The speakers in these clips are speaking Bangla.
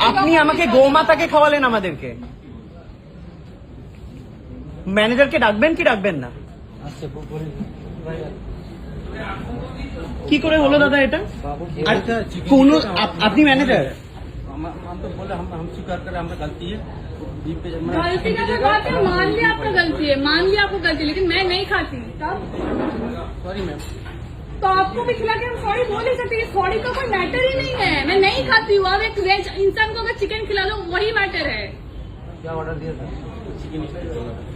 আপনি রকম আমাকে বিষয়। গোমাতাকে খাওয়ালেন আমাদেরকে ম্যানেজারকে ডাকবেন কি ডাকবেন না কি করে হলো দাদা এটা আর কোন আপ- আপনি ম্যানেজার हम हम तो बोले हम हम स्वीकार करें हमारा गलती है बीफ पे जब गलती का तो बात है मान लिया आपका गलती है मान लिया आपको गलती है, लेकिन मैं नहीं खाती तब सॉरी मैम तो आपको भी खिला के हम सॉरी बोल ही सकते सॉरी का कोई मैटर ही नहीं है। मैं नहीं खाती हूँ अब एक वेज इंसान को अगर चिकन खिला लो वही मैटर है। क्या ऑर्डर दिया था?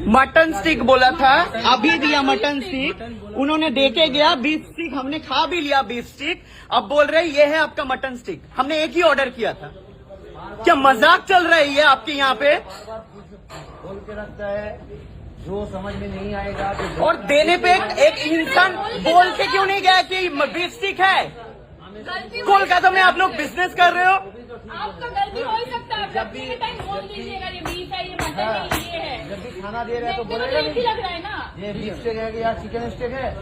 मटन स्टिक बोला था अभी दिया मटन स्टिक उन्होंने दे के गया बीफ स्टिक हमने खा भी लिया बीफ स्टिक अब बोल रहे ये है आपका मटन स्टिक हमने एक ही ऑर्डर किया था। क्या मज़ाक चल रहा है ये आपके यहाँ पे? बोल के रखता है। जो समझ में नहीं आएगा तो और देने पे एक, इंसान बोल के क्यों नहीं गया कि बीफ स्टिक है? हो- कोलकाता में आप लोग बिज़नेस कर रहे हो? आपका गलती हो ही सकता है। जब भी बोल दीजिएगा ये बीफ है ये मटन है ये है। जब भी खाना दे रहे है तो बोलेगा तो लग रहा है ना। ये बीफ स्टेक है या चिकन स्टेक है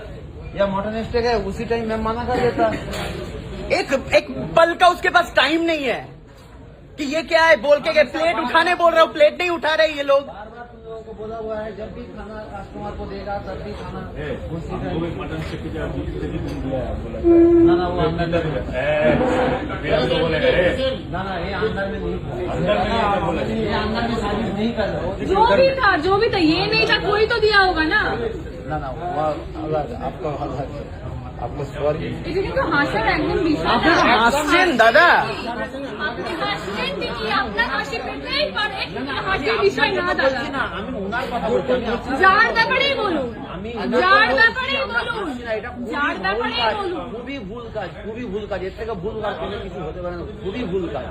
या मटन स्टेक है उसी टाइम मैं मना कर देता। एक एक पल का उसके पास टाइम नहीं है। कि ये क्या है? बोल के गए प्लेट उठाने बोल रहे हो प्लेट नहीं उठा रहे ये लोग। बार बार तुम लोगों को बोला हुआ है जब भी खाना कस्टमर को देगा तब भी खाना उसी ना ना वो अंदर ना ना ये अंदर में नहीं। अंदर में सर्विस नहीं कर रहा जो भी था जो भी था ये नहीं था कोई तो दिया होगा ना। ना ना वो अलग आपका अलग হাসছেন দাদা? খুবই ভুল কাজ খুবই ভুল কাজ এর থেকে ভুল কাজ কিছু হতে পারে না খুবই ভুল কাজ।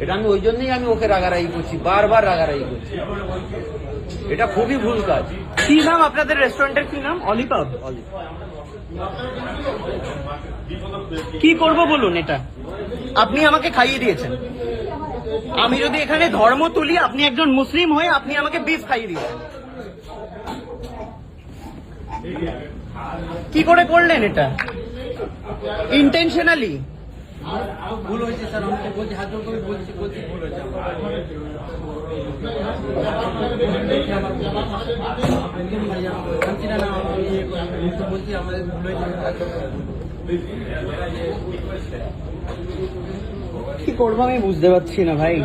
এটা আমি ওই জন্যই আমি ওকে রাগারাগি করছি বারবার রাগারাগি করছি। এটা খুবই ভুল কাজ। কি নাম আপনাদের রেস্টুরেন্টের কি নাম? অলিপাব অলিপাব কি করব বলুন এটা? আপনি আমাকে খাইয়ে দিয়েছেন। আমি যদি এখানে ধর্ম তুলি, আপনি একজন মুসলিম হয়ে আপনি আমাকে বিফ খাইয়ে দিয়েছেন। কি করে করলেন এটা? ইন্টেনশনালি ভুল হয়েছে স্যার আমি তো বলছি হাত বলছি বলছি ভুল হয়েছে তো বলছি আমাদের কি করব আমি বুঝতে পারছি না ভাই।